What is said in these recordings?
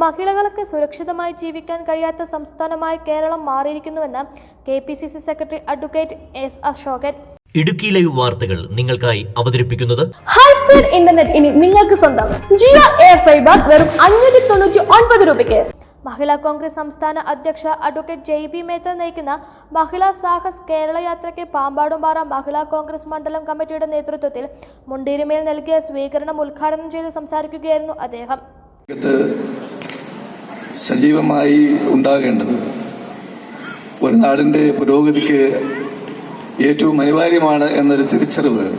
മഹിളകൾക്ക് സുരക്ഷിതമായി ജീവിക്കാൻ കഴിയാത്ത സംസ്ഥാനമായി Keralam മാറിയിരിക്കുന്നുവെന്ന് K P C C secretary advocate S Ashokan. Idukki live വാർത്തകൾ നിങ്ങൾക്കായി അവതരിപ്പിക്കുന്നത് ഹൈ സ്പീഡ് ഇന്റർനെറ്റ് ഇനി നിങ്ങൾക്ക് സ്വന്തം. ജിയോ എയർ ഫൈബർ വെറും അഞ്ഞൂറ്റി തൊണ്ണൂറ്റി ഒൻപത് രൂപയ്ക്ക്. മഹിളാ കോൺഗ്രസ് സംസ്ഥാന അധ്യക്ഷ അഡ്വക്കേറ്റ് ജെ ബി മേത്ത നയിക്കുന്ന മഹിളാ സാഹസ് കേരള യാത്രയ്ക്ക് പാമ്പാടുംപാറ മഹിളാ കോൺഗ്രസ് മണ്ഡലം കമ്മിറ്റിയുടെ നേതൃത്വത്തിൽ മുണ്ടീരുമേൽ നൽകിയ സ്വീകരണം ഉദ്ഘാടനം ചെയ്ത് സംസാരിക്കുകയായിരുന്നു അദ്ദേഹം. സജീവമായി ഉണ്ടാകേണ്ടത്. ഒരു നാടിന്റെ പുരോഗതിക്ക് ഏറ്റവും അനിവാര്യമാണ് എന്നൊരു തിരിച്ചറിവ്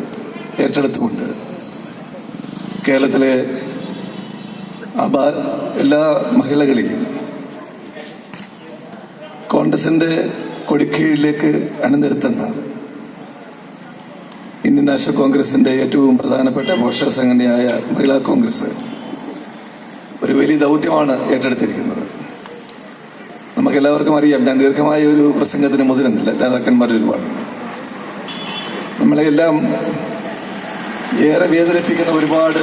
ഏറ്റെടുത്തുകൊണ്ട് കേരളത്തിലെ എല്ലാ മഹിളകളെയും കോൺഗ്രസിന്റെ കൊടിക്കീഴിലേക്ക് അണിനിരത്തുന്ന ഇന്ത്യൻ നാഷണൽ കോൺഗ്രസിന്റെ ഏറ്റവും പ്രധാനപ്പെട്ട പോഷക സംഘടനയായ മഹിളാ കോൺഗ്രസ് വലിയ ദൗത്യമാണ് ഏറ്റെടുത്തിരിക്കുന്നത്. നമുക്ക് എല്ലാവർക്കും അറിയാം ഞാൻ ദീർഘമായ ഒരു പ്രസംഗത്തിന് മുതിരുന്നില്ല. നേതാക്കന്മാർ ഒരുപാട്. നമ്മളെല്ലാം ഏറെ വേദനിപ്പിക്കുന്ന ഒരുപാട്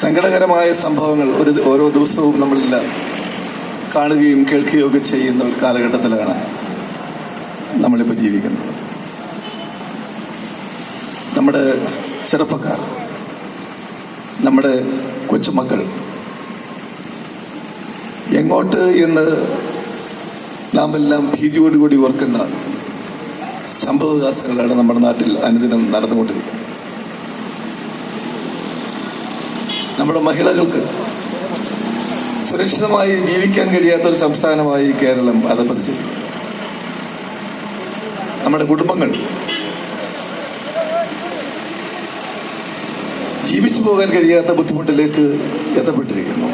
സങ്കടകരമായ സംഭവങ്ങൾ ഒരു ഓരോ ദിവസവും നമ്മളെല്ലാം കാണുകയും കേൾക്കുകയും ഒക്കെ ചെയ്യുന്ന ഒരു കാലഘട്ടത്തിലാണ് നമ്മളിപ്പോൾ ജീവിക്കുന്നത്. നമ്മുടെ ചെറുപ്പക്കാർ നമ്മുടെ കൊച്ചുമക്കൾ. എങ്ങോട്ട് എന്ന് നാം എല്ലാം ഭീതിയോടുകൂടി ഓർക്കുന്ന സംഭവവികാസങ്ങളാണ് നമ്മുടെ നാട്ടിൽ അനുദിനം നടന്നുകൊണ്ടിരിക്കുന്നത്. നമ്മുടെ മഹിളകൾക്ക് സുരക്ഷിതമായി ജീവിക്കാൻ കഴിയാത്ത ഒരു സംസ്ഥാനമായി കേരളം അധപ്പതിച്ചു നമ്മുടെ കുടുംബങ്ങൾ ജീവിച്ചു പോകാൻ കഴിയാത്ത ബുദ്ധിമുട്ടിലേക്ക് എത്തപ്പെട്ടിരിക്കുന്നു.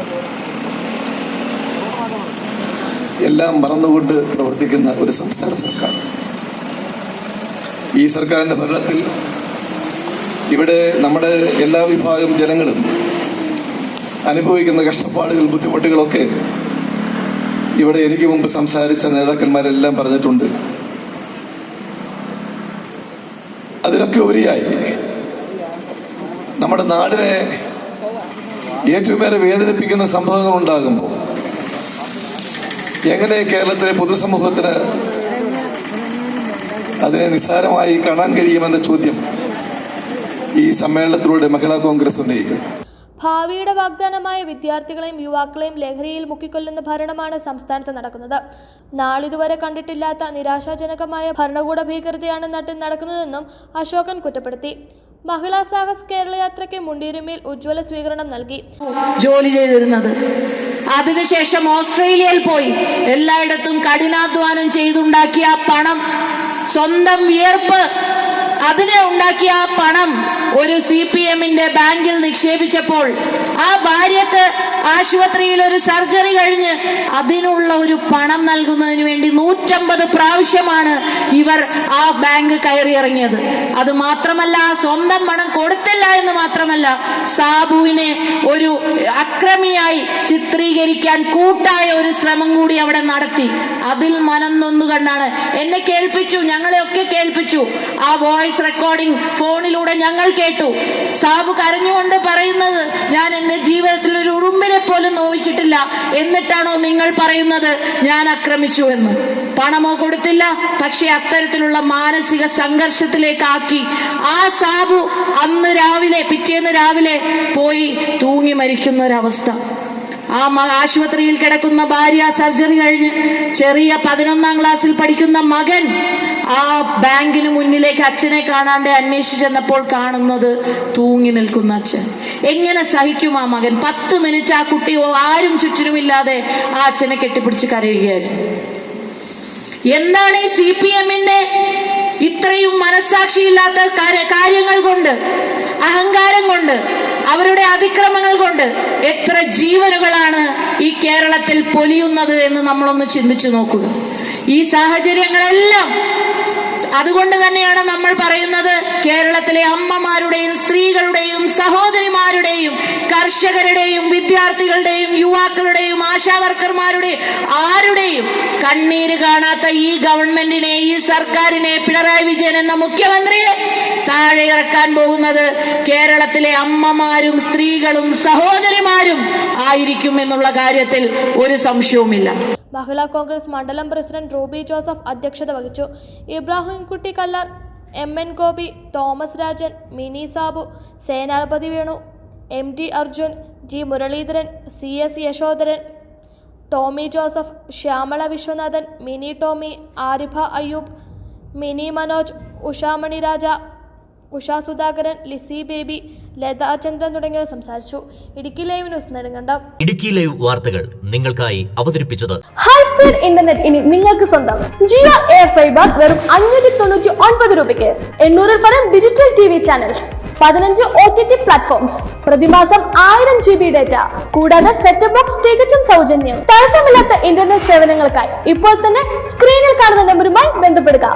എല്ലാം മറന്നുകൊണ്ട് പ്രവർത്തിക്കുന്ന ഒരു സംസ്ഥാന സർക്കാർ. ഈ സർക്കാരിന്റെ ഭരണത്തിൽ ഇവിടെ നമ്മുടെ എല്ലാ വിഭാഗം ജനങ്ങളും അനുഭവിക്കുന്ന കഷ്ടപ്പാടുകൾ ബുദ്ധിമുട്ടുകളൊക്കെ ഇവിടെ എനിക്ക് മുമ്പ് സംസാരിച്ച നേതാക്കന്മാരെല്ലാം പറഞ്ഞിട്ടുണ്ട്. അതിനൊക്കെ ഉപരിയായി നമ്മുടെ നാടിനെ ഏറ്റവുമേറെ വേദനിപ്പിക്കുന്ന സംഭവങ്ങൾ ഉണ്ടാകുമ്പോൾ എങ്ങനെ കേരളത്തിലെ പൊതുസമൂഹത്തിന് അതിനെ നിസ്സാരമായി കാണാൻ കഴിയുമെന്ന ചോദ്യം ഈ സമ്മേളനത്തിലൂടെ മഹിളാ കോൺഗ്രസ് ഉന്നയിക്കുന്നു. ഭാവിയുടെ വാഗ്ദാനമായ വിദ്യാർത്ഥികളെയും യുവാക്കളെയും ലഹരിയിൽ മുക്കിക്കൊല്ലുന്ന ഭരണമാണ് സംസ്ഥാനത്ത് നടക്കുന്നത്. നാളിതുവരെ കണ്ടിട്ടില്ലാത്ത നിരാശാജനകമായ ഭരണകൂട ഭീകരതയാണ് നാട്ടിൽ നടക്കുന്നതെന്നും അശോകൻ കുറ്റപ്പെടുത്തി. മഹിളാ സാഹസ് കേരള യാത്രയ്ക്ക് മുണ്ടീരുമേൽ ഉജ്ജ്വല സ്വീകരണം നൽകി. ജോലി ചെയ്തിരുന്നത്. അതിനുശേഷം ഓസ്ട്രേലിയയിൽ പോയി. എല്ലായിടത്തും കഠിനാധ്വാനം ചെയ്തുണ്ടാക്കിയ പണം സ്വന്തം വിയർപ്പ് അതിനെ ഉണ്ടാക്കിയ ആ പണം ഒരു സി പി എമ്മിന്റെ ബാങ്കിൽ നിക്ഷേപിച്ചപ്പോൾ ആ ഭാര്യക്ക് ആശുപത്രിയിൽ ഒരു സർജറി കഴിഞ്ഞ് അതിനുള്ള ഒരു പണം നൽകുന്നതിന് വേണ്ടി നൂറ്റമ്പത് പ്രാവശ്യമാണ് ഇവർ ആ ബാങ്ക് കയറിയിറങ്ങിയത് അത് മാത്രമല്ല സ്വന്തം പണം കൊടുത്തില്ല എന്ന് മാത്രമല്ല സാബുവിനെ ഒരു അക്രമിയായി ചിത്രീകരിക്കാൻ കൂട്ടായ ഒരു ശ്രമം കൂടി അവിടെ നടത്തി. അതിൽ മനം നൊന്നുകണ്ടാണ് എന്നെ കേൾപ്പിച്ചു ഞങ്ങളെയൊക്കെ കേൾപ്പിച്ചു. ആ വോയിസ് റെക്കോർഡിംഗ് ഫോണിലൂടെ ഞങ്ങൾ കേട്ടു. സാബു കരഞ്ഞുകൊണ്ട് പറയുന്നത് ഞാൻ എന്റെ ജീവിതത്തിൽ ഒരു ഉറുമ്പിനെ പോലും നോവിച്ചിട്ടില്ല. എന്നിട്ടാണോ നിങ്ങൾ പറയുന്നത്? ഞാൻ ആക്രമിച്ചു എന്ന് പണമോ കൊടുത്തില്ല പക്ഷെ അത്തരത്തിലുള്ള മാനസിക സംഘർഷത്തിലേക്കാക്കി. ആ സാബു അന്ന് രാവിലെ പിറ്റേന്ന് രാവിലെ പോയി തൂങ്ങി മരിക്കുന്ന ഒരവസ്ഥ. ആ ആശുപത്രിയിൽ കിടക്കുന്ന ഭാര്യ സർജറി കഴിഞ്ഞ് ചെറിയ പതിനൊന്നാം ക്ലാസ്സിൽ പഠിക്കുന്ന മകൻ ആ ബാങ്കിന് മുന്നിലേക്ക് അച്ഛനെ കാണാണ്ട് അന്വേഷിച്ചു ചെന്നപ്പോൾ കാണുന്നത് തൂങ്ങി നിൽക്കുന്ന അച്ഛൻ. എങ്ങനെ സഹിക്കും ആ മകൻ? പത്ത് മിനിറ്റ് ആ കുട്ടി ആരും ചുറ്റിനുമില്ലാതെ ആ അച്ഛനെ കെട്ടിപ്പിടിച്ച് കരയുകയായിരുന്നു. എന്താണ് ഈ സി പി എമ്മിന്റെ ഇത്രയും മനസ്സാക്ഷിയില്ലാത്ത കാര്യ- കാര്യങ്ങൾ കൊണ്ട് അഹങ്കാരം കൊണ്ട് അവരുടെ അതിക്രമങ്ങൾ കൊണ്ട് എത്ര ജീവനുകളാണ് ഈ കേരളത്തിൽ പൊലിയുന്നത് എന്ന് നമ്മളൊന്ന് ചിന്തിച്ചു നോക്കുക ഈ സാഹചര്യങ്ങളെല്ലാം അതുകൊണ്ട് തന്നെയാണ് നമ്മൾ പറയുന്നത് കേരളത്തിലെ അമ്മമാരുടെയും സ്ത്രീകളുടെയും സഹോദരിമാരുടെയും കർഷകരുടെയും വിദ്യാർത്ഥികളുടെയും യുവാക്കളുടെയും ആശാവർക്കർമാരുടെയും ആരുടെയും കണ്ണീര് കാണാത്ത ഈ ഗവൺമെന്റിനെ ഈ സർക്കാരിനെ പിണറായി വിജയൻ എന്ന മുഖ്യമന്ത്രിയെ താഴെ ഇറക്കാൻ പോകുന്നത് കേരളത്തിലെ അമ്മമാരും സ്ത്രീകളും സഹോദരിമാരും ആയിരിക്കും എന്നുള്ള കാര്യത്തിൽ ഒരു സംശയവുമില്ല. മഹിളാ കോൺഗ്രസ് മണ്ഡലം പ്രസിഡന്റ് റൂബി ജോസഫ് അധ്യക്ഷത വഹിച്ചു. Ibrahimkutty Kallar M N Gopi Thomas Rajan Mini Sabu Senapathi Venu M T Arjun G Muraleedharan C S Yashodharan Tomy Joseph Shyamala Viswanathan Mini Tomy Arifa Ayyub Mini Manoj Ushamani Raja Usha Sudhakaran Lissy Baby Latha Chandran തുടങ്ങിയവർ സംസാരിച്ചു. Idukki live news Nedumkandam. Idukki live വാർത്തകൾ നിങ്ങൾക്കായി അവതരിപ്പിച്ചത്. High speed internet ഇനി നിങ്ങൾക്ക് സ്വന്തം. Jio air fibre വെറും അഞ്ഞൂറ്റി തൊണ്ണൂറ്റി ഒൻപത് രൂപയ്ക്ക്. എണ്ണൂറിൽ പരം ഡിജിറ്റൽ ടി വി ചാനൽസ് പതിനഞ്ച് ഒ ടി ടി പ്ലാറ്റ്ഫോംസ് പ്രതിമാസം ആയിരം ജി ബി ഡേറ്റ കൂടാതെ സെറ്റ് ബോക്സ് തികച്ചും സൗജന്യം. തടസ്സമില്ലാത്ത ഇന്റർനെറ്റ് സേവനങ്ങൾക്കായി ഇപ്പോൾ തന്നെ സ്ക്രീനിൽ കാണുന്ന നമ്പറുമായി ബന്ധപ്പെടുക.